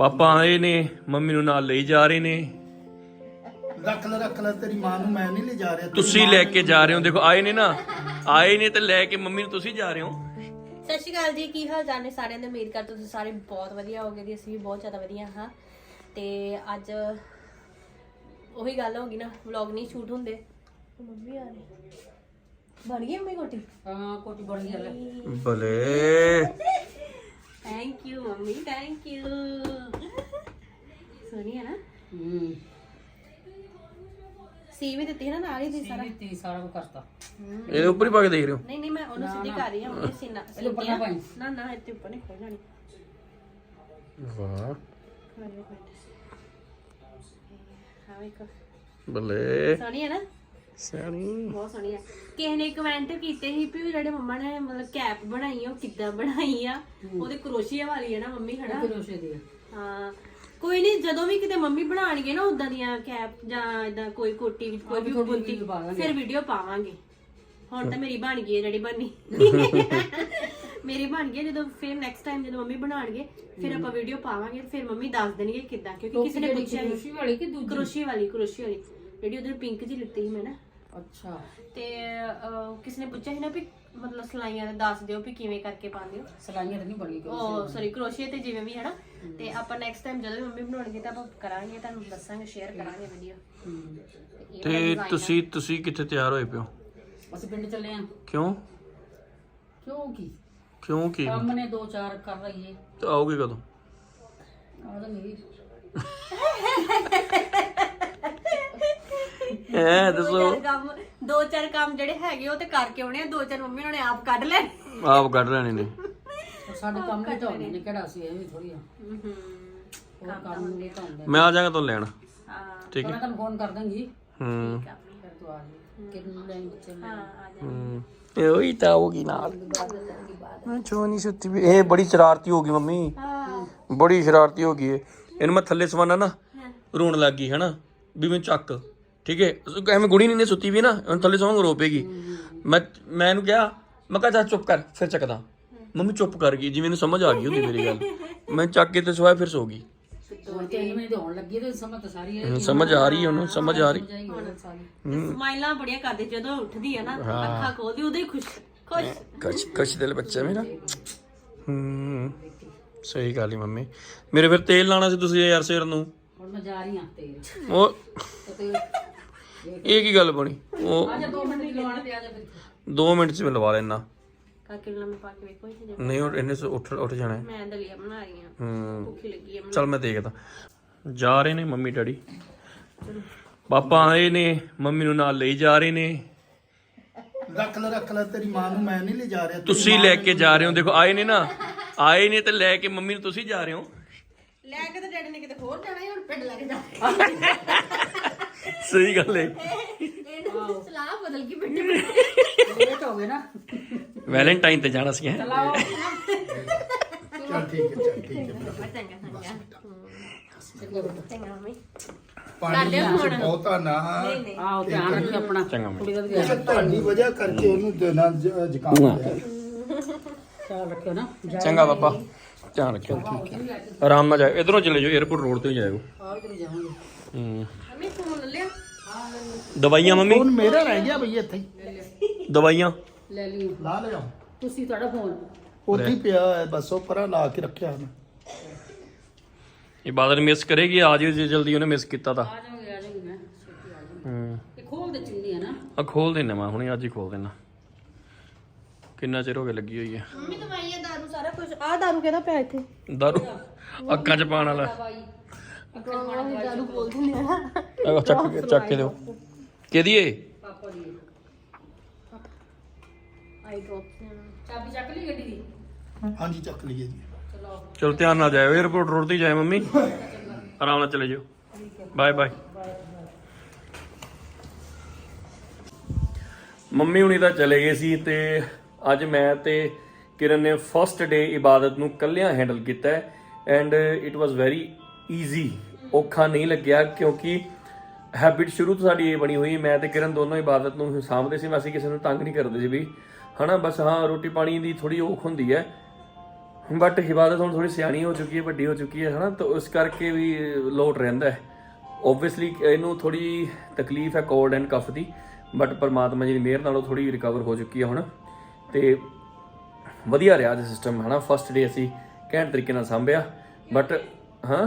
ਪਾਪਾ ਆਏ ਨੇ ਮੰਮੀ ਨੂੰ ਨਾਲ ਲਈ ਜਾ ਰਹੇ ਨੇ। ਰੱਖ ਲੈ ਰੱਖ ਲੈ ਤੇਰੀ ਮਾਂ ਨੂੰ ਮੈਂ ਨਹੀਂ ਲੈ ਜਾ ਰਿਹਾ ਤੇਰੀ ਤੁਸੀਂ ਮਾਂ ਲੈ ਨੂੰ- ਕੇ ਜਾ ਰਹੇ ਹੋ ਦੇਖੋ ਆਏ ਨੇ ਨਾ। ਆਏ ਨੇ ਤੇ ਲੈ ਕੇ ਮੰਮੀ ਨੂੰ ਤੁਸੀਂ ਜਾ ਰਹੇ ਹੋ। ਸਤਿ ਸ਼੍ਰੀ ਅਕਾਲ ਜੀ ਕੀ ਹਾਲ ਚਾਲ ਨੇ ਸਾਰਿਆਂ ਦੇ? ਉਮੀਦ ਕਰਦੇ ਤੁਸੀਂ ਸਾਰੇ ਬਹੁਤ ਵਧੀਆ ਹੋਗੇ ਜੀ ਅਸੀਂ ਵੀ ਬਹੁਤ ਜ਼ਿਆਦਾ ਵਧੀਆ ਹਾਂ। ਤੇ ਅੱਜ ਉਹੀ ਗੱਲ ਹੋ ਗਈ ਨਾ ਵਲੌਗ ਨਹੀਂ ਸ਼ੂਟ ਹੁੰਦੇ। ਮੰਮੀ ਆ ਰਹੀ। ਬਣ ਗਈ ਮੰਮੀ ਕੋਟੀ? ਹਾਂ ਕੋਟੀ ਬਣ ਗਈ ਲੈ ਭਲੇ thank you mummy thank you ਸੋਹਣੀ ਹੈ ਨਾ। ਹੂੰ। ਸੀ ਵੀ ਦਿੱਤੀ ਹੈ ਨਾ ਨਾਲ ਹੀ ਦੀ ਸਾਰਾ। ਤੀ ਸਾਰਾ ਕੁਝ ਕਰਤਾ। ਇਹਦੇ ਉੱਪਰ ਹੀ ਪਾ ਕੇ ਦੇਖ ਰਹੇ ਹੋ? ਨਹੀਂ ਨਹੀਂ ਮੈਂ ਉਹਨੂੰ ਸਿੱਧੀ ਕਰ ਰਹੀ ਹਾਂ ਉਹਨੇ ਸੀਨਾ ਇਹਦੇ ਉੱਪਰ ਨਾ ਪਾਈ। ਨਾ ਨਾ ਇੱਥੇ ਉੱਪਰ ਨਹੀਂ ਖੋਲਣੀ ਵਾਹ। ਹਾਂ ਵੇਖੋ। ਭਲੇ ਸੋਹਣੀ ਹੈ ਨਾ? ਸਿਆਣੀ। ਬਹੁਤ ਸੋਹਣੀ ਆ। ਕਿਸੇ ਨੇ ਕਮੈਂਟ ਕੀਤੇ ਸੀ ਵੀ ਜਿਹੜੇ ਮੰਮਾ ਨੇ ਮਤਲਬ ਕੈਪ ਬਣਾਈ ਆ ਉਹ ਕਿੱਦਾਂ ਬਣਾਈ ਆ? ਉਹਦੇ ਕਰੋਸ਼ੀਆ ਵਾਲੀ ਹੈ ਨਾ ਮੰਮੀ ਹਨਾ? ਕਰੋਸ਼ੇ ਦੀ ਆ। ਹਾਂ। ਕੋਈ ਨਹੀਂ ਜਦੋਂ ਵੀ ਕਿਤੇ ਮੰਮੀ ਬਣਾਣਗੇ ਨਾ ਉਦਾਂ ਦੀਆਂ ਕੈਪ ਜਾਂ ਇਦਾਂ ਕੋਈ ਕੋਟੀ ਵਿੱਚ ਕੋਈ ਵੀ ਪਾ ਦਾਂਗੇ। ਫਿਰ ਵੀਡੀਓ ਪਾਵਾਂਗੇ। ਹੁਣ ਤਾਂ ਮੇਰੀ ਬਣ ਗਈ ਹੈ ਜਿਹੜੀ ਬਣਨੀ। ਮੇਰੀ ਬਣ ਗਈ ਹੈ, ਜਦੋਂ ਫਿਰ ਨੈਕਸਟ ਟਾਈਮ ਜਦੋਂ ਮੰਮੀ ਬਣਾਣਗੇ ਫਿਰ ਆਪਾਂ ਵੀਡੀਓ ਪਾਵਾਂਗੇ ਫਿਰ ਮੰਮੀ ਦੱਸ ਦੇਣਗੇ ਕਿੱਦਾਂ ਕਿਉਂਕਿ ਕਿਸੇ ਨੇ ਪੁੱਛਿਆ ਕਰੋਸ਼ੀ ਵਾਲੀ ਕਿ ਦੂਜੀ? ਕਰੋਸ਼ੀ ਵਾਲੀ ਕਰੋਸ਼ੀ ਵਾਲੀ। ਜਿਹੜੀ ਉਧਰ ਪਿੰਕ ਜੀ ਲਿੱਤੀ ਸੀ ਮੈਂ ਨਾ। ਅੱਛਾ। ਤੇ ਅਹ, ਕਿਸੇ ਨੇ ਪੁੱਛਿਆ ਸੀ ਨਾ ਵੀ ਮਤਲਬ ਸਲਾਈਆਂ ਦਾ ਦੱਸ ਦਿਓ ਵੀ ਕਿਵੇਂ ਕਰਕੇ ਪਾਉਂਦੇ ਹੋ? ਸਲਾਈਆਂ ਤਾਂ ਨਹੀਂ ਬਣ ਉਹ ਸੌਰੀ ਕਰੋਸ਼ੀਆ ਤੇ ਜਿਵੇਂ ਵੀ ਹੈ ਨਾ ਤੇ ਆਪਾਂ ਨੈਕਸਟ ਟਾਈਮ ਜਦੋਂ ਵੀ ਮੰਮੀ ਬਣਾਉਣਗੇ ਤਾਂ ਆਪਾਂ ਕਰਾਂਗੇ ਤੁਹਾਨੂੰ ਦੱਸਾਂਗੇ ਸ਼ੇਅਰ ਕਰਾਂਗੇ ਵੀਡੀਓ। ਤੇ ਤੁਸੀਂ ਤੁਸੀਂ ਕਿੱਥੇ ਤਿਆਰ ਹੋਏ ਪਿਓ ਅਸੀਂ ਪਿੰਡ ਚੱਲੇ ਆ। ਕਿਉਂ? ਕਿਉਂ ਕੀ? ਕਿਉਂ ਕੀ? ਕੰਮ ਨੇ ਦੋ ਚਾਰ ਕਰ ਲਈਏ। ਤੇ ਆਓਗੇ ਕਦੋਂ? ਆਹ ਤਾਂ ਮੇਰੀ ਦੋ ਦੱਸੋ। ਚਾਰ ਕੰਮ ਦੋ ਚਾਰ ਕੰਮ ਜਿਹੜੇ ਹੈਗੇ ਉਹ ਤੇ ਕਰਕੇ ਆਉਣੇ ਆ ਦੋ ਚਾਰ ਮੰਮੀ ਉਹਨਾਂ ਨੇ ਆਪ ਕੱਢ ਲੈ ਆਪ ਕੱਢ ਲੈਣੇ ਨੇ। ਉਹ ਸਾਡੇ ਕੰਮ ਨਹੀਂ ਤਾਂ ਨੇ ਕਿਹੜਾ ਸੀ ਇਹ ਵੀ ਥੋੜੀ ਆ। ਹੋਰ ਕੰਮ ਨਹੀਂ ਤਾਂ ਹੁੰਦਾ ਮੈਂ ਆ ਜਾਗਾ ਤੁਹਾਨੂੰ ਲੈਣ। ਹਾਂ। ਠੀਕ ਹੈ। ਮੈਂ ਤੁਹਾਨੂੰ ਫੋਨ ਕਰ ਦਾਂਗੀ। ਹੂੰ। ਫਿਰ ਤੂੰ ਆ ਜੀ ਕਿੰਨੂੰ ਲੈਣ ਬੱਚੇ ਨੂੰ ਹਾਂ ਆ ਜਾ ਹੂੰ। ਇਹ ਉਹੀ ਤਾਂ ਹੋਗੀ ਨਾਲ। ਮੈਂ ਚੋ ਨਹੀਂ ਸੁੱਤੀ ਵੀ? ਇਹ ਬੜੀ ਸ਼ਰਾਰਤੀ ਹੋ ਗਈ ਮੰਮੀ। ਹਾਂ। ਬੜੀ ਸ਼ਰਾਰਤੀ ਹੋ ਗਈ ਇਹ। ਇਹਨੂੰ ਮੈਂ ਥੱਲੇ ਸਵਾਨਾ ਨਾ ਰੋਣ ਲੱਗ ਗਈ ਹਨਾ? ਵੀ ਮੈਂ ਚੱਕ। ਠੀਕ ਹੈ? ਐਵੇਂ ਗੁੜੀ ਨਹੀਂ ਨੇ ਸੁੱਤੀ ਵੀ ਨਾ ਉਹਨੂੰ ਥੱਲੇ ਸਵਾਂਗ ਰੋ ਪੇਗੀ ਮੈਂ ਮੈਂ ਇਹਨੂੰ ਕਿਹਾ ਮੈਂ ਕਿਹਾ ਚੱਲ ਚੁੱਪ ਕਰ ਫਿਰ ਚੱਕਦਾ। ਮੰਮੀ ਚੁੱਪ ਕਰ ਗਈ ਜਿਵੇਂ ਇਹਨੂੰ ਸਮਝ ਆ ਗਈ ਹੁੰਦੀ ਮੇਰੀ ਗੱਲ। ਮੈਂ ਚੱਕ ਕੇ ਤੇ ਸਵਾਇਆ ਫਿਰ ਸੋ ਗਈ। ਹੁਣ ਤਿੰਨ ਮਹੀਨੇ ਦੇ ਹੋਣ ਲੱਗੀ ਤੇ ਸਮਝ ਤਾਂ ਸਾਰੀ ਹੈ ਸਮਝ ਆ ਰਹੀ ਹੈ ਉਹਨੂੰ ਸਮਝ ਆ ਰਹੀ। ਹੁਣ ਸਮਾਈਲਾਂ ਬੜੀਆਂ ਕਰਦੇ ਜਦੋਂ ਉੱਠਦੀ ਆ ਨਾ ਅੱਖਾਂ ਖੋਲਦੀ ਉਦੋਂ ਹੀ ਖੁਸ਼ ਖੁਸ਼। ਕਸ਼ ਕਸ਼ ਦਿਲ ਬੱਚਾ ਮੇਰਾ। ਹੂੰ ਸਹੀ ਗੱਲ ਹੀ ਮੰਮੀ। ਮੇਰੇ ਫਿਰ ਤੇਲ ਲਾਣਾ ਸੀ ਤੁਸੀਂ ਯਾਰ ਸਿਰ ਨੂੰ। ਹੁਣ ਮੈਂ ਜਾ ਰਹੀ ਹਾਂ ਤੇਰੇ ਉਹ ਤੇ ਇਹ ਕੀ ਗੱਲ ਬਣੀ? ਉਹ ਆ ਜਾ 2 ਮਿੰਟ ਦੀ ਲਵਾਣ ਤੇ ਆ ਜਾ ਫਿਰ 2 ਮਿੰਟ ਚ ਮੈਂ ਲਵਾ ਲੈਣਾ ਕਾਕੇ ਨੂੰ ਲੰਮੇ ਪਾ ਕੇ ਵੇਖੋ ਇੱਥੇ ਜੇ ਨਹੀਂ ਉਹ ਇਹਨੇ ਸ- ਉੱਠ ਉੱਠ ਜਾਣਾ ਹੈ। ਮੈਂ ਦਲੀਆ ਬਣਾ ਰਹੀ ਹਾਂ। ਹੂੰ। ਭੁੱਖੀ ਲੱਗੀ ਆ ਚਲ ਮੈਂ ਦੇਖਦਾ। ਜਾ ਰਹੇ ਨੇ ਮੰਮੀ ਡੈਡੀ। ਪਾਪਾ ਆਏ ਨੇ ਮੰਮੀ ਨੂੰ ਨਾਲ ਲਈ ਜਾ ਰਹੇ ਨੇ। ਰੱਖ ਲੈ ਰੱਖ ਲੈ ਤੇਰੀ ਮਾਂ ਨੂੰ ਮੈਂ ਨਹੀਂ ਲੈ ਜਾ ਰਿਹਾ ਤੁਸੀਂ ਲੈ ਕੇ ਜਾ ਰਹੇ ਹੋ। ਦੇਖੋ ਆਏ ਨੇ ਨਾ। ਆਏ ਨੇ ਤੇ ਲੈ ਕੇ ਮੰਮੀ ਨੂੰ ਤੁਸੀਂ ਜਾ ਰਹੇ ਹੋ। ਲੈ ਕੇ ਤਾਂ ਡੈਡੀ ਨੇ ਕਿਤੇ ਹੋਰ ਜਾਣਾ ਹੈ ਹੁਣ ਪਿੰਡ ਲੈ ਕੇ ਜਾ ਸਹੀ ਗੱਲ ਹੈ ਇਹਨੂੰ ਸਲਾਹ ਬਦਲ ਗਈ ਪਿੰਡ ਲੇਟ ਹੋ ਗਏ ਨਾ। ਵੈਲੈਂਟਾਈਨ ਤੇ ਜਾਣਾ ਸੀ ਹੈਂ। ਚਲਾਓ। ਚੱਲ। ਠੀਕ ਹੈ ਚੱਲ ਠੀਕ ਹੈ। ਚੰਗਾ ਚੰਗਾ। ਚੰਗਾ ਬੇਟਾ। ਚੰਗਾ ਮੰਮੀ। ਪਾਣੀ ਬਹੁਤਾ ਨਾ। ਨਹੀਂ ਨਹੀਂ। ਆਓ ਧਿਆਨ ਰੱਖੀ ਆਪਣਾ। ਚੰਗਾ ਮੰਮੀ। ਕੁੜੀ ਦਾ ਵੀ ਅੱਛਾ ਤੁਹਾਡੀ ਵਜ੍ਹਾ ਕਰਕੇ ਉਹਨੂੰ ਦੇਣਾ ਜ- ਜ਼ੁਕਾਮ ਹੋਇਆ। ਖਿਆਲ ਰੱਖਿਓ ਨਾ। ਜਾ ਚੰਗਾ ਪਾਪਾ। ਧਿਆਨ ਰੱਖਿਓ। ਆਰਾਮ ਨਾਲ ਜਾਓ ਇਧਰੋਂ ਚਲੇ ਜਾਓ 에어ਪੋਰਟ ਰੋਡ ਤੇ ਹੀ ਜਾਇਓ ਹੂੰ। ਮੰਮੀ ਫੋਨ ਲਿਆ? ਦਵਾਈਆਂ ਮੰਮੀ? ਫੋਨ ਮੇਰਾ ਰਹਿ ਗਿਆ ਬਈ ਇੱਥੇ। ਹੀ। ਦਵਾਈਆਂ? ਲੈ ਲਿਓ। ਲਾ ਲਿਆ। ਤੁਸੀਂ ਤੁਹਾਡਾ ਫੋਨ ਉੱਥੇ ਹੀ ਪਿਆ ਹੈ ਬਸ ਉਹ ਪਰਾਂ ਲਾ ਕੇ ਰੱਖਿਆ ਮੈਂ ਇਬਾਦਤ ਮਿਸ ਕਰੇਗੀ ਆ ਜਿਓ ਜੇ ਜਲਦੀ ਉਹਨੇ ਮਿਸ ਕੀਤਾ ਤਾਂ। ਆ ਜਾਵਾਂਗੇ ਆ ਜਾਵਾਂਗੇ ਮੈਂ। ਛੇਤੀ ਆ ਹੂੰ। ਇਹ ਖੋਲ ਦੇ ਚੁੰਨੀ ਹੈ ਨਾ। ਆ ਖੋਲ ਦੇਣਾ ਮੈਂ ਹੁਣੇ ਅੱਜ ਹੀ ਖੋਲ ਦੇਣਾ ਕਿੰਨਾ ਚਿਰ ਹੋ ਗਿਆ ਲੱਗੀ ਹੋਈ ਹੈ? ਮੰਮੀ ਦਵਾਈਆਂ ਦਾਰੂ ਸਾਰਾ ਕੁਝ ਆ ਦਾਰੂ ਕਿਹਦਾ ਪਿਆ ਇੱਥੇ? ਦਾਰੂ? ਅੱਖਾਂ 'ਚ ਪਾਣ ਵਾਲਾ। ਦਵਾਈ ਦਾਰੂ ਬੋਲ ਦਿੰਦੇ ਆ ਨਾ। ਆ ਚੱਕ ਕੇ ਚੱਕ ਕੇ ਦਿਓ। ਕਿਹਦੀ ਏ? ਪਾਪਾ ਦੀ। ਆਈ ਡ੍ਰੌਪ ਚਾਬੀ ਚੱਕ ਲਈ ਗੱਡੀ ਦੀ? ਹਾਂਜੀ ਚੱਕ ਲਈਏ ਜੀ। ਚਲੋ। ਚਲੋ ਧਿਆਨ ਨਾਲ ਜਾਇਓ। 에어ਪੋਰਟ ਰੋਡ ਤੇ ਹੀ ਜਾਏ ਮੰਮੀ। ਆਰਾਮ ਨਾਲ ਚਲੇ ਜਾਓ ਬਾਏ ਬਾਏ ਮੰਮੀ ਹੁਣੀ ਤਾਂ ਚਲੇ ਗਏ ਸੀ ਤੇ ਅੱਜ ਮੈਂ ਤੇ ਕਿਰਨ ਨੇ ਫਸਟ ਡੇ ਇਬਾਦਤ ਨੂੰ ਕੱਲਿਆਂ ਹੈਂਡਲ ਕੀਤਾ and it was very easy ਔਖਾ ਨਹੀਂ ਲੱਗਿਆ, ਕਿਉਂਕਿ ਹੈਬਿਟ ਸ਼ੁਰੂ ਤੋਂ ਸਾਡੀ ਇਹ ਬਣੀ ਹੋਈ, ਮੈਂ ਤੇ ਕਿਰਨ ਦੋਨੋਂ ਇਬਾਦਤ ਨੂੰ ਸਾਂਭਦੇ ਸੀ ਅਸੀਂ ਕਿਸੇ ਨੂੰ ਤੰਗ ਨਹੀਂ ਕਰਦੇ ਸੀ ਵੀ। ਹਨਾ, ਬਸ ਹਾਂ, ਰੋਟੀ ਪਾਣੀ ਦੀ ਥੋੜੀ ਔਖ ਹੁੰਦੀ ਹੈ ਬਟ ਇਬਾਦਤ ਹੁਣ ਥੋੜੀ ਸਿਆਣੀ ਹੋ ਚੁੱਕੀ ਹੈ, ਵੱਡੀ ਹੋ ਚੁੱਕੀ ਹੈ, ਹਨਾ, ਤਾਂ ਉਸ ਕਰਕੇ ਵੀ ਲੋਟ ਰਹਿੰਦਾ ਹੈ। ਓਬਵੀਅਸਲੀ ਇਹਨੂੰ ਥੋੜੀ ਤਕਲੀਫ ਹੈ ਕੋਲਡ ਐਂਡ ਕਫ ਦੀ ਬਟ ਪਰਮਾਤਮਾ ਜੀ ਦੀ ਮਿਹਰ ਨਾਲ ਉਹ ਥੋੜੀ ਰਿਕਵਰ ਹੋ ਚੁੱਕੀ ਹੈ ਹੁਣ। ਤੇ ਵਧੀਆ ਰਿਹਾ ਅੱਜ ਸਿਸਟਮ ਹਨਾ? ਫਸਟ ਡੇ ਅਸੀਂ ਘੈਂਟ ਤਰੀਕੇ ਨਾਲ ਸੰਭਿਆ ਬਟ ਹਾਂ?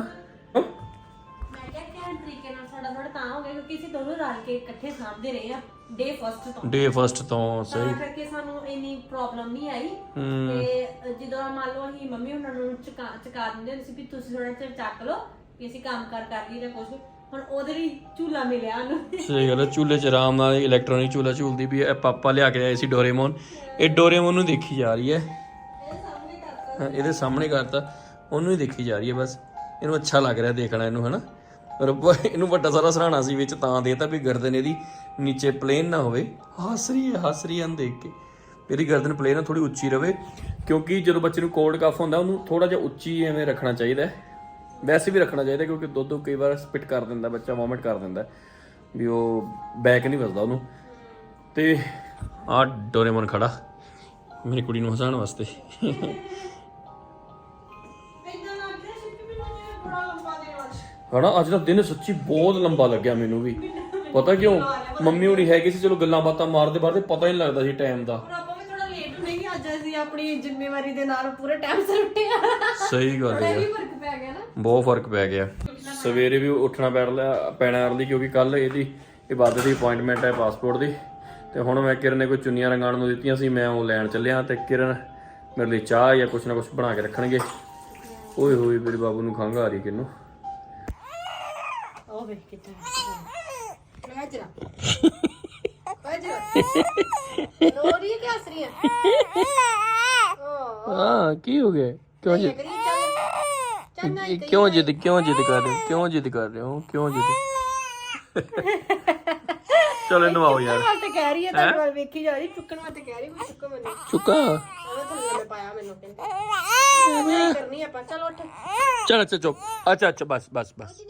ਮੈਂ ਕਿਹਾ ਕਿ ਤਰੀਕੇ ਨਾਲ ਸਾਡਾ ਥੋੜਾ ਤਾਂ ਹੋ ਗਿਆ ਕਿਉਂਕਿ ਅਸੀਂ ਦੋਨੋਂ ਰਲ ਕੇ ਇਕੱਠੇ ਸਾਂਭਦੇ ਰਹੇ ਆ ਡੇ ਫਸਟ ਤੋਂ। ਡੇ ਫਸਟ ਤੋਂ ਸਹੀ। ਤਾਂ ਕਰਕੇ ਸਾਨੂੰ ਇੰਨੀ ਪ੍ਰੋਬਲਮ ਨਹੀਂ ਆਈ। ਤੇ ਜਦੋਂ ਮੰਨ ਲਓ ਅਸੀਂ ਮੰਮੀ ਉਹਨਾਂ ਨੂੰ ਚਕਾ ਚਕਾ ਦਿੰਦੇ ਹੁੰਦੇ ਸੀ ਵੀ ਤੁਸੀਂ ਥੋੜਾ ਚਿਰ ਚੱਕ ਲਓ ਕਿ ਅਸੀਂ ਕੰਮ ਕਰ ਕਰ ਲਈ ਜਾਂ ਕੁਝ ਹੁਣ ਉਹਦੇ ਲਈ ਝੂਲਾ ਮਿਲਿਆ ਉਹਨੂੰ। ਸਹੀ ਗੱਲ ਹੈ ਚੂਲੇ 'ਚ ਆਰਾਮ ਨਾਲ ਇਲੈਕਟ੍ਰੋਨਿਕ ਚੂਲਾ ਝੂਲਦੀ ਵੀ ਹੈ ਇਹ ਪਾਪਾ ਲਿਆ ਕੇ ਆਏ ਸੀ ਡੋਰੇਮੋਨ। ਇਹ ਡੋਰੇਮੋਨ ਨੂੰ ਦੇਖੀ ਜਾ ਰਹੀ ਹੈ। ਹਾਂ, ਇਹਦੇ ਸਾਹਮਣੇ ਕਰਤਾ। ਉਹਨੂੰ ਹੀ ਦੇਖੀ ਜਾ ਰਹੀ ਹੈ ਬਸ। ਇਹਨੂੰ ਅੱਛਾ ਲੱਗ ਰਿਹਾ ਦੇਖਣਾ ਇਹਨੂੰ ਹਨਾ? ਪਰ ਇਹਨੂੰ ਵੱਡਾ ਸਾਰਾ ਸਰਾਣਾ ਸੀ ਵਿੱਚ ਤਾਂ ਦੇਤਾ ਵੀ ਗਰਦਨ ਇਹਦੀ ਨੀਚੇ ਪਲੇਨ ਨਾ ਹੋਵੇ। ਹੱਸ ਰਹੀ ਹੈ ਹੱਸ ਰਹੀ ਹੈ ਇਹਨੂੰ ਦੇਖ ਕੇ। ਇਹਦੀ ਗਰਦਨ ਪਲੇਨ ਆ ਥੋੜੀ ਉੱਚੀ ਰਵੇ। ਕਿਉਂਕਿ ਜਦੋਂ ਬੱਚੇ ਨੂੰ ਕੋਲਡ ਕਫ ਹੁੰਦਾ ਉਹਨੂੰ ਥੋੜਾ ਜਿਹਾ ਉੱਚੀ ਐਵੇਂ ਰੱਖਣਾ ਚਾਹੀਦਾ ਹੈ। ਵੈਸੇ ਵੀ ਰੱਖਣਾ ਚਾਹੀਦਾ ਕਿਉਂਕਿ ਦੁੱਧ ਕਈ ਵਾਰ ਸਪਿਟ ਕਰ ਦਿੰਦਾ ਬੱਚਾ ਵੋਮਿਟ ਕਰ ਦਿੰਦਾ ਵੀ ਉਹ ਬੈਕ ਨਹੀਂ ਵੱਜਦਾ ਉਹਨੂੰ। ਤੇ ਆ ਡੋਰੇਮਨ ਖੜਾ ਮੇਰੀ ਕੁੜੀ ਨੂੰ ਹਸਾਉਣ ਵਾਸਤੇ। ਹਣਾ ਅੱਜ। ਦਾ ਦਿਨ ਸੱਚੀ ਬਹੁਤ ਲੰਬਾ ਲੱਗਿਆ ਮੈਨੂੰ ਵੀ। ਪਤਾ ਕਿਉਂ? ਮੰਮੀ ਹੋਣੀ ਹੈਗੀ ਸੀ ਚਲੋ ਗੱਲਾਂ ਬਾਤਾਂ ਮਾਰਦੇ ਮਾਰਦੇ ਪਤਾ ਹੀ ਨਹੀਂ ਲੱਗਦਾ ਸੀ ਟਾਈਮ ਦਾ ਆਪਾਂ ਵੀ ਥੋੜਾ ਲੇਟ ਨਹੀਂ ਅੱਜ ਅਸੀਂ ਆਪਣੀ ਜ਼ਿੰਮੇਵਾਰੀ ਦੇ ਨਾਲ ਪੂਰੇ ਟਾਈਮ ਸਿਰ ਉੱਠੇ ਆ। ਸਹੀ ਗੱਲ ਹੈ। ਇਹ ਫ਼ਰਕ ਪੈ ਗਿਆ ਨਾ। ਬਹੁਤ ਫ਼ਰਕ ਪੈ ਗਿਆ। ਸਵੇਰੇ ਵੀ ਉੱਠਣਾ ਪੈ ਲਿਆ ਪੈਣਾ ਅਰਲੀ ਕਿਉਂਕਿ ਕੱਲ ਇਹਦੀ ਇਬਾਦਤ ਦੀ ਅਪਾਇੰਟਮੈਂਟ ਹੈ ਪਾਸਪੋਰਟ ਦੀ। ਤੇ ਹੁਣ ਮੈਂ ਕਿਰਨ ਨੇ ਕੋਈ ਚੁੰਨੀਆਂ ਰੰਗਾਣ ਨੂੰ ਦਿੱਤੀਆਂ ਸੀ ਮੈਂ ਉਹ ਲੈਣ ਚੱਲਿਆ ਤੇ ਕਿਰਨ ਮੇਰੇ ਲਈ ਚਾਹ ਜਾਂ ਕੁਛ ਨਾ ਕੁਛ ਬਣਾ ਕੇ ਰੱਖਣਗੇ। ਓਏ ਹੋਏ ਮੇਰੇ ਬਾਬੂ ਨੂੰ ਖੰਘ ਆ ਰਹੀ ਕਿਨੂੰ ਵੇਖ ਕਿੱਥੇ ਮੈਂ ਜਰਾ ਕਿ ਹੱਸ ਰਹੀ ਹੈ? ਹਾਂ। ਕੀ ਹੋ ਗਿਆ? ਕਿਉਂ ਜਿੱਦ ਕਰੀ ਚੱਲ। ਚੰਗਾ ਹੀ ਕਿਉਂ ਜਿੱਦ ਕਿਉਂ ਜਿੱਦ ਕਰ ਰਹੇ ਹੋ? ਕਿਉਂ ਜਿੱਦ ਕਰ ਰਹੇ ਹੋ? ਕਿਉਂ ਜਿੱਦ ਚਲੋ ਨਵਾਓ ਯਾਰ। ਵਾਸਤੇ ਕਹਿ ਰਹੀ ਹੈ ਤੁਹਾਡੇ ਵੱਲ ਵੇਖੀ ਜਾ ਰਹੀ ਚੁੱਕਣ ਵਾਸਤੇ ਕਹਿ ਰਹੀ ਮੈਂ ਚੁੱਕੋ ਮੈਨੂੰ। ਚੁੱਕਾ? ਉਹ ਥੱਲੇ ਮੈਂ ਪਾਇਆ ਮੈਨੂੰ ਕਹਿੰਦੇ। ਨਹੀਂ ਕਰਨੀ ਆਪਾਂ ਚਲ ਉੱਠ। ਚਲ ਚੁੱਪ ਅੱਛਾ ਅੱਛਾ ਬਸ ਬਸ ਬਸ।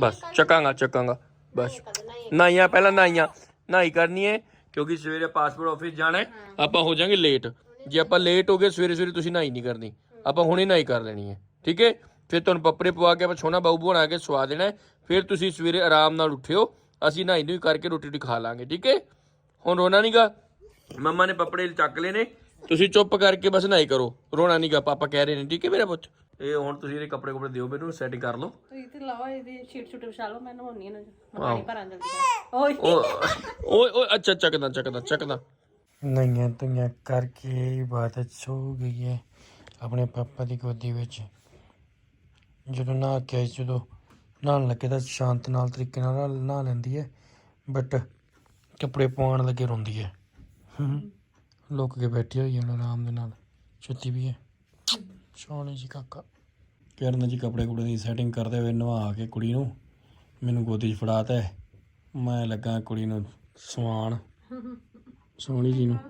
ਬਸ ਚੱਕਾਂਗਾ ਚੱਕਾਂਗਾ। ਬਸ। ਨਾਈਆਂ ਪਹਿਲਾਂ ਨਾਈਆਂ। ਨਹਾਈ ਕਰਨੀ ਹੈ ਕਿਉਂਕਿ ਸਵੇਰੇ ਪਾਸਪੋਰਟ ਆਫਿਸ ਜਾਣਾ ਹੈ ਆਪਾਂ ਹੋ ਜਾਾਂਗੇ ਲੇਟ ਜੇ ਆਪਾਂ ਲੇਟ ਹੋ ਗਏ, ਸਵੇਰੇ ਸਵੇਰੇ ਤੁਸੀਂ ਨਹਾਈ ਨਹੀਂ ਕਰਨੀ। ਆਪਾਂ ਹੁਣੇ ਨਹਾਈ ਕਰ ਲੈਣੀ ਹੈ ਠੀਕ ਹੈ ਫਿਰ ਤੁਹਾਨੂੰ ਪੱਪੜੇ ਪਵਾ ਕੇ ਆਪਾਂ ਛੋਣਾ ਬਾਬੂ ਬਣਾ ਕੇ ਸਵਾ ਦੇਣਾ ਫਿਰ ਤੁਸੀਂ ਸਵੇਰੇ ਆਰਾਮ ਨਾਲ ਉੱਠਿਓ, ਅਸੀਂ ਨਹਾਈ ਨੂੰ ਕਰਕੇ ਰੋਟੀ ਰੋਟੀ ਖਾ ਲਾਂਗੇ, ਠੀਕ ਹੈ ਹੁਣ ਰੋਣਾ ਨਹੀਂਗਾ ਮੰਮਾ ਨੇ ਪੱਪੜੇ ਚੱਕ ਲਏ ਨੇ, ਤੁਸੀਂ ਚੁੱਪ ਕਰਕੇ ਬਸ ਨਹਾਈ ਕਰੋ। ਰੋਣਾ ਨਹੀਂਗਾ ਪਾਪਾ ਕਹਿ ਰਹੇ ਨੇ, ਠੀਕ ਹੈ ਮੇਰਾ ਪੁੱਤ? ਇਹ ਹੁਣ ਤੁਸੀਂ ਇਹਦੇ ਕੱਪੜੇ ਕੁਪੜੇ ਦਿਓ ਮੈਨੂੰ ਸੈਟਿੰਗ ਕਰ ਲਓ। ਤੁਸੀਂ ਤੇ ਲਾਓ ਇਹਦੀ ਸ਼ੀਟ ਸ਼ੂਟ ਵਿਛਾ ਲਓ ਮੈਂ ਨਹਾਉਣੀ ਨਾ ਪਾਣੀ ਭਰਾਂ ਜਲਦੀ ਓਏ। ਓਏ ਓਏ ਅੱਛਾ ਚੱਕਦਾ ਚੱਕਦਾ ਚੱਕਦਾ। ਨਈਆਂ ਤੁਈਆਂ ਕਰਕੇ ਬਾਤ ਸੋ ਗਈ ਹੈ ਆਪਣੇ ਪਾਪਾ ਦੀ ਗੋਦੀ ਵਿੱਚ। ਜਦੋਂ ਨਾ ਕੇ ਜਦੋਂ ਨਹਾਉਣ ਲੱਗੇ ਤਾਂ ਸ਼ਾਂਤ ਨਾਲ ਤਰੀਕੇ ਨਾਲ ਨਹਾ ਲੈਂਦੀ ਹੈ ਬਟ ਕੱਪੜੇ ਪਾਉਣ ਲੱਗੇ ਰੋਂਦੀ ਹੈ। ਹਮ। ਲੁੱਕ ਕੇ ਬੈਠੀ ਹੋਈ ਹੈ ਆਰਾਮ ਦੇ ਨਾਲ। ਸੁੱਤੀ ਵੀ ਹੈ। ਸੋਹਣੀ ਜੀ ਕਾਕਾ। ਕਰਨ ਜੀ ਕੱਪੜੇ ਕੁੜੇ ਦੀ ਸੈਟਿੰਗ ਕਰਦੇ ਹੋਏ ਨਵਾ ਕੇ ਕੁੜੀ ਨੂੰ। ਮੈਨੂੰ ਗੋਦੀ 'ਚ ਫੜਾਤਾ ਹੈ। ਮੈਂ ਲੱਗਾ ਕੁੜੀ ਨੂੰ ਸਵਾਣ। ਸੋਹਣੀ ਜੀ ਨੂੰ। ਹੂੰ।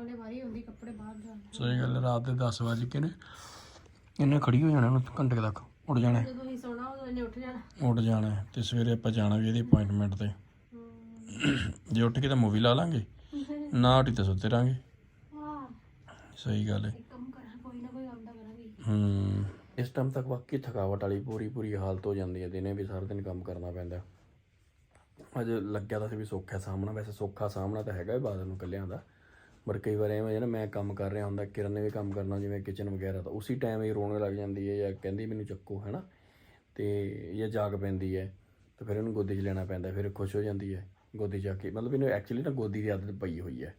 ਉਹਨੇ ਵਾਰੀ ਹੁੰਦੀ ਕੱਪੜੇ ਬਾਹਰ ਜਾ ਸਹੀ ਗੱਲ ਰਾਤ ਦੇ 10 ਵਜੇ ਕੇ ਨੇ। ਇਹਨੇ ਖੜੀ ਹੋ ਜਾਣਾ ਉਹਨੂੰ ਘੰਟੇ ਤੱਕ ਉੱਡ ਜਾਣਾ ਹੈ। ਜਦੋਂ ਹੀ ਸੋਣਾ ਉਦੋਂ ਇਹਨੇ ਉੱਠ ਜਾਣਾ। ਉੱਡ ਜਾਣਾ ਤੇ ਸਵੇਰੇ ਆਪਾਂ ਜਾਣਾ ਵੀ ਇਹਦੀ ਅਪਾਇੰਟਮੈਂਟ ਤੇ। ਜੇ ਉੱਠ ਕੇ ਤਾਂ ਮੂਵੀ ਲਾ ਲਾਂਗੇ। ਨਾ ਉੱਠੀ ਤਾਂ ਸੁੱਤੇ ਰਾਂਗੇ ਸਹੀ ਗੱਲ ਹੈ ਕੰਮ ਕਰਾਂ ਕੋਈ ਨਾ ਕੋਈ ਆਉਂਦਾ ਕਰਾਂਗੇ। ਹੂੰ। ਇਸ ਟਾਈਮ ਤੱਕ ਵਾਕਈ ਥਕਾਵਟ ਵਾਲੀ ਪੂਰੀ ਪੂਰੀ ਹਾਲਤ ਹੋ ਜਾਂਦੀ ਹੈ ਦਿਨੇ ਵੀ ਸਾਰਾ ਦਿਨ ਕੰਮ ਕਰਨਾ ਪੈਂਦਾ। ਅੱਜ ਲੱਗਿਆ ਤਾਂ ਸੀ ਵੀ ਸੌਖਾ ਸਾਹਮਣਾ ਵੈਸੇ ਸੌਖਾ ਸਾਹਮਣਾ ਤਾਂ ਹੈਗਾ ਹੀ ਬਾਦਲ ਨੂੰ ਇਕੱਲਿਆਂ ਦਾ। ਬਟ ਕਈ ਵਾਰ ਐਵੇਂ ਨਾ ਮੈਂ ਕੰਮ ਕਰ ਰਿਹਾ ਹੁੰਦਾ ਕਿਰਨ ਨੇ ਵੀ ਕੰਮ ਕਰਨਾ ਜਿਵੇਂ ਕਿਚਨ ਵਗੈਰਾ ਤਾਂ ਉਸੇ ਟਾਈਮ ਹੀ ਰੋਣ ਲੱਗ ਜਾਂਦੀ ਹੈ ਜਾਂ ਕਹਿੰਦੀ ਮੈਨੂੰ ਚੱਕੋ ਹੈਨਾ? ਤੇ ਜਾਂ ਜਾਗ ਪੈਂਦੀ ਹੈ ਤੇ ਫਿਰ ਇਹਨੂੰ ਗੋਦੀ 'ਚ ਲੈਣਾ ਪੈਂਦਾ ਫਿਰ ਖੁਸ਼ ਹੋ ਜਾਂਦੀ ਹੈ ਗੋਦੀ 'ਚ ਜਾ ਕੇ ਮਤਲਬ ਇਹਨੂੰ ਐਕਚੁਅਲੀ ਨਾ ਗੋਦੀ ਦੀ ਆਦਤ ਪਈ ਹੋਈ ਹੈ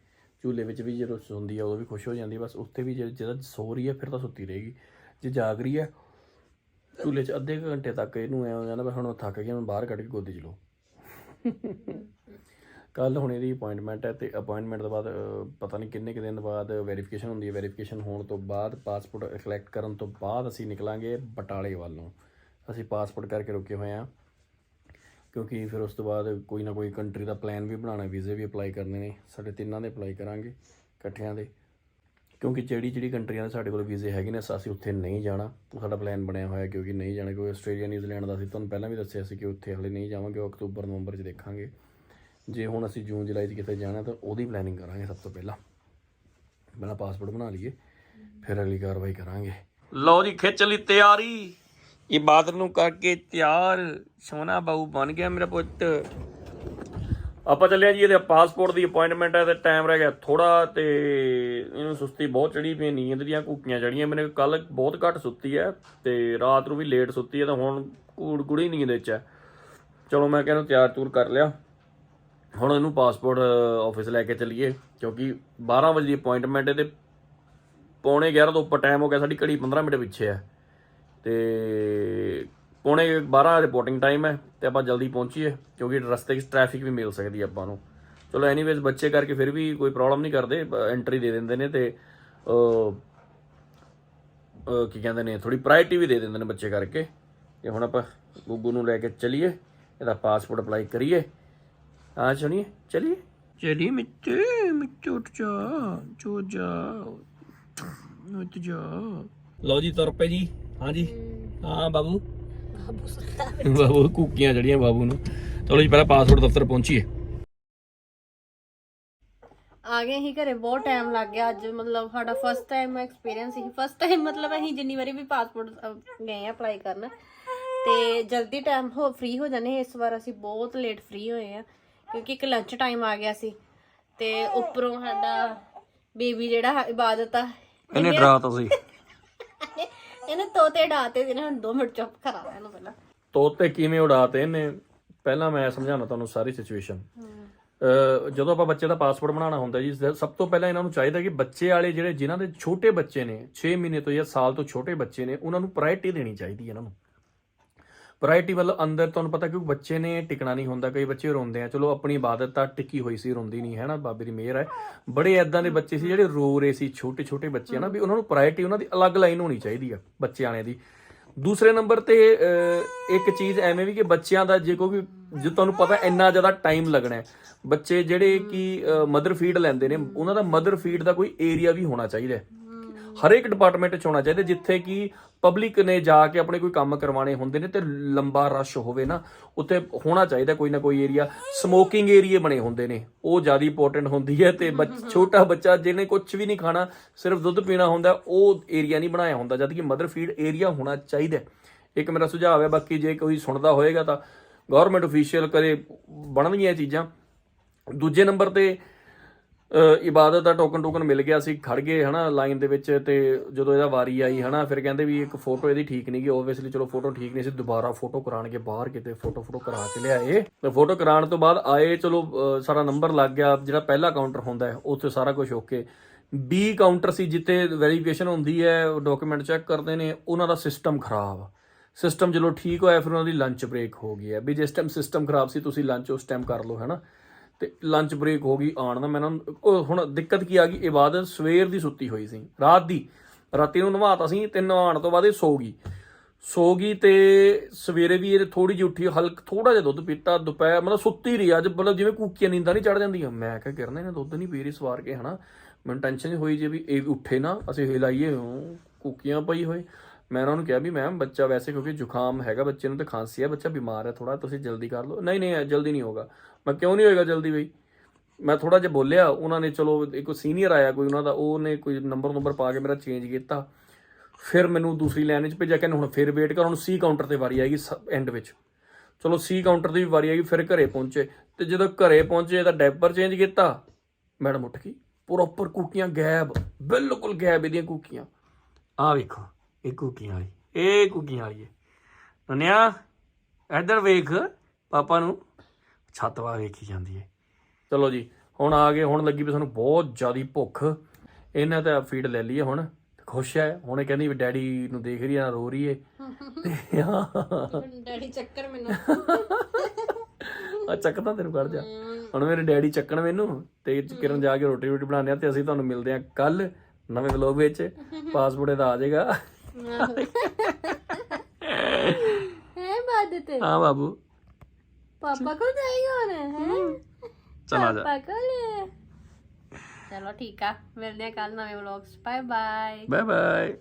ਝੂਲੇ ਵਿੱਚ ਵੀ ਜਦੋਂ ਸੌਂਦੀ ਹੈ ਉਦੋਂ ਵੀ ਖੁਸ਼ ਹੋ ਜਾਂਦੀ ਬਸ ਉੱਥੇ ਵੀ ਜੇ ਜਦੋਂ ਸੋ ਰਹੀ ਹੈ ਫਿਰ ਤਾਂ ਸੁੱਤੀ ਰਹੇਗੀ। ਜੇ ਜਾਗ ਰਹੀ ਹੈ ਝੂਲੇ 'ਚ ਅੱਧੇ ਕੁ ਘੰਟੇ ਤੱਕ ਇਹਨੂੰ ਐ ਹੋ ਜਾਂਦਾ ਵੀ ਹੁਣ ਉਹ ਥੱਕ ਗਿਆ ਮੈਂ ਬਾਹਰ ਕੱਢ ਕੇ ਗੋਦੀ 'ਚ ਲਓ। ਕੱਲ ਹੁਣ ਇਹਦੀ ਅਪਾਇੰਟਮੈਂਟ ਹੈ ਤੇ ਅਪਾਇੰਟਮੈਂਟ ਤੋਂ ਬਾਅਦ ਅਹ, ਪਤਾ ਨਹੀਂ ਕਿੰਨੇ ਕੁ ਦਿਨ ਬਾਅਦ ਵੈਰੀਫਿਕੇਸ਼ਨ ਹੁੰਦੀ ਹੈ ਵੈਰੀਫਿਕੇਸ਼ਨ ਹੋਣ ਤੋਂ ਬਾਅਦ ਪਾਸਪੋਰਟ ਕਲੈਕਟ ਕਰਨ ਤੋਂ ਬਾਅਦ ਅਸੀਂ ਨਿਕਲਾਂਗੇ ਬਟਾਲੇ ਵੱਲ ਨੂੰ। ਅਸੀਂ ਪਾਸਪੋਰਟ ਕਰਕੇ ਰੁਕੇ ਹੋਏ ਹਾਂ ਕਿਉਂਕਿ ਫਿਰ ਉਸ ਤੋਂ ਬਾਅਦ ਕੋਈ ਨਾ ਕੋਈ ਕੰਟਰੀ ਦਾ ਪਲਾਨ ਵੀ ਬਣਾਉਣਾ, ਵੀਜ਼ੇ ਵੀ ਅਪਲਾਈ ਕਰਨੇ ਨੇ, ਸਾਡੇ ਤਿੰਨਾਂ ਦੇ ਅਪਲਾਈ ਕਰਾਂਗੇ, ਇਕੱਠਿਆਂ ਦੇ। ਕਿਉਂਕਿ ਜਿਹੜੀ ਜਿਹੜੀ ਕੰਟਰੀਆਂ ਦੇ ਸਾਡੇ ਕੋਲ ਵੀਜ਼ੇ ਹੈਗੇ ਨੇ, ਅਸੀਂ ਉੱਥੇ ਨਹੀਂ ਜਾਣਾ। ਸਾਡਾ ਪਲਾਨ ਬਣਿਆ ਹੋਇਆ ਕਿਉਂਕਿ ਨਹੀਂ ਜਾਣਾ, ਕਿਉਂਕਿ ਆਸਟ੍ਰੇਲੀਆ, ਨਿਊਜ਼ੀਲੈਂਡ ਦਾ ਅਸੀਂ ਤੁਹਾਨੂੰ ਪਹਿਲਾਂ ਵੀ ਦੱਸਿਆ ਸੀ ਕਿ ਉੱਥੇ ਹਲੇ ਨਹੀਂ ਜਾਵਾਂਗੇ, ਉਹ ਅਕਤੂਬਰ, ਨਵੰਬਰ 'ਚ ਦੇਖਾਂਗੇ। ਜੇ ਹੁਣ ਅਸੀਂ ਜੂਨ, ਜੁਲਾਈ 'ਚ ਕਿਤੇ ਜਾਣਾ, ਤਾਂ ਉਹਦੀ ਪਲੈਨਿੰਗ ਕਰਾਂਗੇ ਸਭ ਤੋਂ ਪਹਿਲਾਂ। ਪਹਿਲਾਂ ਪਾਸਪੋਰਟ ਬਣਾ ਲਈਏ, ਫਿਰ ਅਗਲੀ ਕਾਰਵਾਈ ਕਰਾਂਗੇ। ਲਓ ਜੀ, ਖਿੱਚ ਲਈ ਤਿਆਰੀ। ਇਹ ਬਾਦਲ ਨੂੰ ਕਰਕੇ ਤਿਆਰ ਸੋਨਾ ਬਾਊ ਬਣ ਗਿਆ ਮੇਰਾ ਪੁੱਤ। ਆਪਾਂ ਚੱਲਿਆ ਜੀ, ਇਹਦੇ ਪਾਸਪੋਰਟ ਦੀ ਅਪਾਇੰਟਮੈਂਟ ਹੈ ਤੇ ਟਾਈਮ ਰਹਿ ਗਿਆ ਥੋੜਾ ਤੇ ਇਹਨੂੰ ਸੁਸਤੀ ਬਹੁਤ ਚੜੀ ਪਈ ਨੀਂਦ ਦੀਆਂ ਘੂਕੀਆਂ ਚੜੀਆਂ ਮੈਨੇ ਕੱਲ ਬਹੁਤ ਘੱਟ ਸੁੱਤੀ ਹੈ ਤੇ ਰਾਤ ਨੂੰ ਵੀ ਲੇਟ ਸੁੱਤੀ ਹੈ ਤਾਂ ਹੁਣ ਕੂੜ ਕੁੜੀ ਨੀਂਦ ਵਿੱਚ ਹੈ। ਚਲੋ ਮੈਂ ਕਹਿੰਦਾ ਤਿਆਰ ਤੂਰ ਕਰ ਲਿਆ। ਹੁਣ ਇਹਨੂੰ ਪਾਸਪੋਰਟ ਆਫਿਸ ਲੈ ਕੇ ਚੱਲੀਏ ਕਿਉਂਕਿ 12 ਵਜੇ ਦੀ ਅਪਾਇੰਟਮੈਂਟ ਹੈ ਤੇ ਪੌਣੇ 11 ਤੋਂ ਉੱਪਰ ਟਾਈਮ ਹੋ ਗਿਆ, ਸਾਡੀ ਘੜੀ 15 ਮਿੰਟ ਪਿੱਛੇ ਹੈ। ਤੇ ਪੌਣੇ 12 ਰਿਪੋਰਟਿੰਗ ਟਾਈਮ ਹੈ ਤੇ ਆਪਾਂ ਜਲਦੀ ਪਹੁੰਚੀਏ, ਕਿਉਂਕਿ ਰਸਤੇ 'ਚ ਟ੍ਰੈਫਿਕ ਵੀ ਮਿਲ ਸਕਦੀ ਹੈ ਆਪਾਂ ਨੂੰ। ਚਲੋ ਐਨੀਵੇਜ਼ ਬੱਚੇ ਕਰਕੇ ਫਿਰ ਵੀ ਕੋਈ ਪ੍ਰੋਬਲਮ ਨਹੀਂ ਕਰਦੇ ਐਂਟਰੀ ਦੇ ਦਿੰਦੇ ਨੇ ਤੇ ਕੀ ਕਹਿੰਦੇ ਨੇ ਥੋੜੀ ਪ੍ਰਾਇਰਟੀ ਵੀ ਦੇ ਦਿੰਦੇ ਨੇ ਬੱਚੇ ਕਰਕੇ। ਤੇ ਹੁਣ ਆਪਾਂ ਗੁੱਗੂ ਨੂੰ ਲੈ ਕੇ ਚਲੀਏ, ਇਹਦਾ ਪਾਸਪੋਰਟ ਅਪਲਾਈ ਕਰੀਏ। ਆ ਸੁਣੀਏ, ਚਲੀਏ। ਚਲੀ ਮਿੱਟੇ ਮਿੱਟੇ ਉੱਠ ਜਾ ਚੋ ਜਾ, ਉੱਠ ਜਾ। ਲਓ ਜੀ, ਤੁਰ ਪਏ ਜੀ। ਹਾਂਜੀ। ਹਾਂ। ਬਾਬੂ। ਬਾਬੂ ਕੁੱਕੀਆਂ ਜੜੀਆਂ ਬਾਬੂ ਨੂੰ। ਚਲੋ ਜੀ ਪਹਿਲਾਂ ਪਾਸਪੋਰਟ ਦਫ਼ਤਰ ਪਹੁੰਚੀਏ। ਆ ਗਏ ਹੀ ਘਰੇ ਬਹੁਤ ਟਾਈਮ ਲੱਗ ਗਿਆ ਅੱਜ। ਮਤਲਬ ਸਾਡਾ ਫਸਟ ਟਾਈਮ ਐਕਸਪੀਰੀਅੰਸ ਸੀ। ਫਸਟ ਟਾਈਮ ਮਤਲਬ ਅਸੀਂ ਜਿੰਨੀ ਵਾਰੀ ਵੀ ਪਾਸਪੋਰਟ ਗਏ ਆ ਅਪਲਾਈ ਕਰਨ। ਤੇ ਜਲਦੀ ਟਾਈਮ ਹੋ ਫ੍ਰੀ ਹੋ ਜਾਣੇ ਇਸ ਵਾਰ ਅਸੀਂ ਬਹੁਤ ਲੇਟ ਫ੍ਰੀ ਹੋਏ ਆ ਕਿਉਂਕਿ ਇੱਕ ਲੰਚ ਟਾਈਮ ਆ ਗਿਆ ਸੀ। ਤੇ ਉੱਪਰੋਂ ਸਾਡਾ ਬੇਬੀ ਜਿਹੜਾ ਇਬਾਦਤ ਆ। ਇਹਨੇ ਡਰਾ ਤੁਸੀਂ ਇਹਨੇ ਤੋਤੇ ਡਾਤੇ ਜਿਹਨੇ ਹੁਣ 2 ਮਿੰਟ ਚੁੱਪ ਕਰਾ ਲਿਆ ਇਹਨੂੰ ਪਹਿਲਾਂ। ਤੋਤੇ ਕਿਵੇਂ ਉਡਾਤੇ ਇਹਨੇ? ਪਹਿਲਾਂ ਮੈਂ ਸਮਝਾਉਣਾ ਤੁਹਾਨੂੰ ਸਾਰੀ ਸਿਚੁਏਸ਼ਨ ਜਦੋਂ ਆਪਾਂ ਬੱਚੇ ਦਾ ਪਾਸਪੋਰਟ ਬਣਾਉਣਾ ਹੁੰਦਾ ਜੀ, ਸ- ਸਭ ਤੋਂ ਪਹਿਲਾਂ ਇਹਨਾਂ ਨੂੰ ਚਾਹੀਦਾ ਕਿ ਬੱਚੇ ਵਾਲੇ ਜਿਹੜੇ, ਜਿਨ੍ਹਾਂ ਦੇ ਛੋਟੇ ਬੱਚੇ ਨੇ 6 ਮਹੀਨੇ ਤੋਂ ਜਾਂ ਸਾਲ ਤੋਂ ਛੋਟੇ ਬੱਚੇ ਨੇ, ਉਹਨਾਂ ਨੂੰ ਪ੍ਰਾਇੋਰਟੀ ਦੇਣੀ ਚਾਹੀਦੀ ਹੈ ਇਹਨਾਂ ਨੂੰ। ਪ੍ਰਾਇੋਰਟੀ ਵੱਲ ਅੰਦਰ ਤੁਹਾਨੂੰ ਪਤਾ ਕਿ ਬੱਚੇ ਨੇ ਟਿਕਣਾ ਨਹੀਂ ਹੁੰਦਾ, ਕਈ ਬੱਚੇ ਰੋਂਦੇ ਆ। ਚਲੋ, ਆਪਣੀ ਇਬਾਦਤ ਤਾਂ ਟਿੱਕੀ ਹੋਈ ਸੀ, ਰੋਂਦੀ ਨਹੀਂ, ਹੈ ਨਾ? ਬਾਬੇ ਦੀ ਮਿਹਰ ਹੈ। ਬੜੇ ਐਦਾਂ ਦੇ ਬੱਚੇ ਸੀ ਜਿਹੜੇ ਰੋ ਰਹੇ ਸੀ ਛੋਟੇ ਛੋਟੇ ਬੱਚੇ ਆ ਨਾ? ਵੀ ਉਹਨਾਂ ਨੂੰ ਪ੍ਰਾਇੋਰਟੀ ਉਹਨਾਂ ਦੀ ਅਲੱਗ ਲਾਈਨ ਹੋਣੀ ਚਾਹੀਦੀ ਆ, ਬੱਚਿਆਂ ਦੀ। ਦੂਸਰੇ ਨੰਬਰ ਤੇ ਇੱਕ ਚੀਜ਼ ਐਵੇਂ ਵੀ ਕਿ ਬੱਚਿਆਂ ਦਾ ਜੇ ਕੋਈ ਜੇ ਤੁਹਾਨੂੰ ਪਤਾ ਇੰਨਾ ਜ਼ਿਆਦਾ ਟਾਈਮ ਲੱਗਣਾ ਹੈ। ਬੱਚੇ ਜਿਹੜੇ ਕਿ ਮਦਰ ਫੀਡ ਲੈਂਦੇ ਨੇ, ਉਹਨਾਂ ਦਾ ਮਦਰ ਫੀਡ ਦਾ ਕੋਈ ਏਰੀਆ ਵੀ ਹੋਣਾ ਚਾਹੀਦਾ ਹੈ। ਹਰੇਕ ਡਿਪਾਰਟਮੈਂਟ 'ਚ ਹੋਣਾ ਚਾਹੀਦਾ, ਜਿੱਥੇ ਕਿ ਪਬਲਿਕ ਨੇ ਜਾ ਕੇ ਆਪਣੇ ਕੋਈ ਕੰਮ ਕਰਵਾਣੇ ਹੁੰਦੇ ਨੇ ਤੇ ਲੰਬਾ ਰਸ਼ ਹੋਵੇ ਨਾ ਉੱਥੇ ਹੋਣਾ ਚਾਹੀਦਾ ਕੋਈ ਨਾ ਕੋਈ ਏਰੀਆ ਸਮੋਕਿੰਗ ਏਰੀਆ ਬਣੇ ਹੁੰਦੇ ਨੇ। ਉਹ ਜ਼ਿਆਦਾ ਇੰਪੋਰਟੈਂਟ ਹੁੰਦੀ ਹੈ ਤੇ ਛੋਟਾ ਬੱਚਾ ਜਿਹਨੇ ਕੁਝ ਵੀ ਨਹੀਂ ਖਾਣਾ ਸਿਰਫ ਦੁੱਧ ਪੀਣਾ ਹੁੰਦਾ ਉਹ ਏਰੀਆ ਨਹੀਂ ਬਣਾਇਆ ਹੁੰਦਾ। ਜਦ ਕਿ ਮਦਰ ਫੀਡ ਏਰੀਆ ਹੋਣਾ ਚਾਹੀਦਾ। ਇੱਕ ਮੇਰਾ ਸੁਝਾਅ ਹੈ ਬਾਕੀ ਜੇ ਕੋਈ ਸੁਣਦਾ ਹੋਏਗਾ ਤਾਂ ਗਵਰਨਮੈਂਟ ਅਫੀਸ਼ੀਅਲ ਕਰੇ ਬਣਨਗੀਆਂ ਚੀਜ਼ਾਂ। ਦੂਜੇ ਨੰਬਰ ਤੇ ਇਬਾਦਤ ਦਾ ਟੋਕਨ ਟੋਕਨ ਮਿਲ ਗਿਆ ਸੀ ਖੜ ਗਏ ਹਨਾ ਲਾਈਨ ਦੇ ਵਿੱਚ ਤੇ ਜਦੋਂ ਇਹਦਾ ਵਾਰੀ ਆਈ ਹਨਾ ਫਿਰ ਕਹਿੰਦੇ ਵੀ ਇੱਕ ਫੋਟੋ ਇਹਦੀ ਠੀਕ ਨਹੀਂ ਗਈ ਓਬਵੀਅਸਲੀ ਚਲੋ ਫੋਟੋ ਠੀਕ ਨਹੀਂ ਸੀ ਦੁਬਾਰਾ ਫੋਟੋ ਕਰਾਣਗੇ ਬਾਹਰ ਕਿਤੇ ਫੋਟੋ ਫੋਟੋ ਕਰਾ ਕੇ ਲਿਆਏ। ਤੇ ਫੋਟੋ ਕਰਾਉਣ ਤੋਂ ਬਾਅਦ ਆਏ ਚਲੋ ਅ, ਸਾਰਾ ਨੰਬਰ ਲੱਗ ਗਿਆ ਜਿਹੜਾ ਪਹਿਲਾ ਕਾਊਂਟਰ ਹੁੰਦਾ ਹੈ ਉੱਥੇ ਸਾਰਾ ਕੁਝ ਓਕੇ ਬੀ ਕਾਊਂਟਰ ਸੀ ਜਿੱਥੇ ਵੈਰੀਫਿਕੇਸ਼ਨ ਹੁੰਦੀ ਹੈ ਡਾਕੂਮੈਂਟ ਚੈੱਕ ਕਰਦੇ ਨੇ ਉਹਨਾਂ ਦਾ ਸਿਸਟਮ ਖਰਾਬ। ਸਿਸਟਮ ਚਲੋ ਠੀਕ ਹੋਇਆ ਫਿਰ ਉਹਨਾਂ ਦੀ ਲੰਚ ਬ੍ਰੇਕ ਹੋ ਗਈ ਹੈ। ਵੀ ਜਿਸ ਟਾਈਮ ਸਿਸਟਮ ਖਰਾਬ ਸੀ ਤੁਸੀਂ ਲੰਚ ਉਸ ਟਾਈਮ ਕਰ ਲਓ ਹੈਨਾ। ਤੇ ਲੰਚ ਬ੍ਰੇਕ ਹੋ ਗਈ ਆਉਣ ਦਾ, ਮੈਂ ਇਹਨਾਂ ਹੁਣ ਦਿੱਕਤ ਕੀ ਆ ਗਈ ਇਬਾਦਤ ਸਵੇਰ ਦੀ ਸੁੱਤੀ ਹੋਈ ਸੀ, ਰਾਤ ਦੀ, ਰਾਤੀ ਨੂੰ ਨਵਾਤਾ ਸੀ, ਤੇ ਨਵਾਉਣ ਤੋਂ ਬਾਅਦ ਇਹ ਸੋ ਗਈ। ਸੋ ਗਈ ਤੇ ਸਵੇਰੇ ਵੀ ਇਹ ਥੋੜੀ ਜਿਹੀ ਉੱਠੀ, ਹਲਕ ਥੋੜਾ ਜਿਹਾ ਦੁੱਧ ਪੀਤਾ, ਦੁਪਹਿਰ ਮਤਲਬ ਸੁੱਤੀ ਰਹੀ ਅੱਜ, ਮਤਲਬ ਜਿਵੇਂ ਕੂਕੀਆਂ ਨੀਂਦਾਂ ਨਹੀਂ ਚੜ ਜਾਂਦੀਆਂ। ਮੈਂ ਕਿਹਾ ਕਿਰਨ ਇਹਨੇ ਦੁੱਧ ਨਹੀਂ ਪੀ ਰਹੀ ਸਵਾਰ ਕੇ, ਹਨਾ? ਮੈਨੂੰ ਟੈਨਸ਼ਨ ਹੋਈ ਜੇ ਵੀ ਇਹ ਉੱਠੇ ਨਾ, ਅਸੀਂ ਹਿਲਾਈਏ ਉਹ ਕੂਕੀਆਂ ਪਈ ਹੋਏ। ਮੈਂ ਉਹਨਾਂ ਨੂੰ ਕਿਹਾ ਵੀ ਮੈਮ ਬੱਚਾ ਵੈਸੇ ਕਿਉਂਕਿ ਜ਼ੁਕਾਮ ਹੈਗਾ, ਬੱਚੇ ਨੂੰ ਤੇ ਖਾਂਸੀ ਹੈ ਬੱਚਾ ਬਿਮਾਰ ਹੈ ਥੋੜਾ ਤੁਸੀਂ ਜਲਦੀ ਕਰ ਲਓ। ਨਹੀਂ ਨਹੀਂ, ਜਲਦੀ ਨਹੀਂ ਹੋਗਾ ਮੈਂ ਕਿਉਂ ਨਹੀਂ ਹੋਏਗਾ ਜਲਦੀ ਬਈ? ਮੈਂ ਥੋੜਾ ਜਿਹਾ ਬੋਲਿਆ, ਉਹਨਾਂ ਨੇ ਚਲੋ ਇੱਕ ਸੀਨੀਅਰ ਆਇਆ ਕੋਈ ਉਹਨਾਂ ਦਾ, ਉਹਨੇ ਕੋਈ ਨੰਬਰ ਨੰਬਰ ਪਾ ਕੇ ਮੇਰਾ ਚੇਂਜ ਕੀਤਾ। ਫਿਰ ਮੈਨੂੰ ਦੂਸਰੀ ਲਾਈਨ ਵਿੱਚ ਭੇਜਿਆ, ਕਹਿੰਦੇ ਹੁਣ ਫਿਰ ਵੇਟ ਕਰ, ਹੁਣ ਸੀ ਕਾਊਂਟਰ ਤੇ ਵਾਰੀ ਆਏਗੀ ਐਂਡ ਵਿੱਚ। ਚਲੋ ਸੀ ਕਾਊਂਟਰ ਦੀ ਵੀ ਵਾਰੀ ਆਈ ਫਿਰ ਘਰੇ ਪਹੁੰਚੇ। ਤੇ ਜਦੋਂ ਘਰੇ ਪਹੁੰਚੇ ਤਾਂ ਡਾਈਪਰ ਚੇਂਜ ਕੀਤਾ। ਮੈਡਮ ਉੱਠ ਗਈ। ਪ੍ਰੋਪਰ ਕੁਕੀਆਂ ਗਾਇਬ, ਬਿਲਕੁਲ ਗਾਇਬ ਇਹਦੀਆਂ ਕੁਕੀਆਂ। ਆ ਵੇਖੋ, ਇਹ ਕੁਕੀਆਂ ਵਾਲੀ, ਇਹ ਕੁਕੀਆਂ ਵਾਲੀ ਹੈ। ਨਨਿਆ, ਇੱਧਰ ਵੇਖ, ਪਾਪਾ ਨੂੰ। ਛੱਤ ਵਾ ਵੇਖੀ ਜਾਂਦੀ ਹੈ। ਚਲੋ ਜੀ ਹੁਣ ਆ ਗਏ ਹੁਣ ਲੱਗੀ ਵੀ ਸਾਨੂੰ ਬਹੁਤ ਜ਼ਿਆਦੀ ਭੁੱਖ। ਇਹਨਾਂ ਤਾਂ ਫੀਡ ਲੈ ਲਈਏ ਹੁਣ ਖੁਸ਼ ਹੈ। ਹੁਣ ਇਹ ਕਹਿੰਦੀ ਵੀ ਡੈਡੀ ਨੂੰ ਦੇਖ ਰਹੀ ਆ ਰੋ ਰਹੀ ਏ ਤੇ ਹਾਂ। ਡੈਡੀ ਚੱਕਰ ਮੈਨੂੰ। ਆ ਚੱਕਦਾ ਤੈਨੂੰ ਕੱਢ ਜਾ ਹੁਣ ਮੇਰੇ ਡੈਡੀ ਚੱਕਣ ਮੈਨੂੰ ਤੇ ਕਿਰਨ ਜਾ ਕੇ ਰੋਟੀ ਰੋਟੀ ਬਣਾਉਂਦੇ ਆ ਤੇ ਅਸੀਂ ਤੁਹਾਨੂੰ ਮਿਲਦੇ ਆ ਕੱਲ ਨਵੇਂ ਵਲੋਗ ਵਿੱਚ। ਪਾਸਪੋਰਟ ਇਹਦਾ ਆ ਜਾਏਗਾ। ਹੈ ਬਾਦਤ। ਹਾਂ ਬਾਬੂ। ਪਾਪਾ ਕੋਲ ਜਾਏਗਾ ਹੁਣ ਹੈ? ਚਲ ਆ ਜਾ। ਪਾਪਾ ਕੋਲ। ਚਲੋ ਠੀਕ ਆ ਮਿਲਦੇ ਆ ਕੱਲ ਨਵੇਂ vlogs bye bye bye bye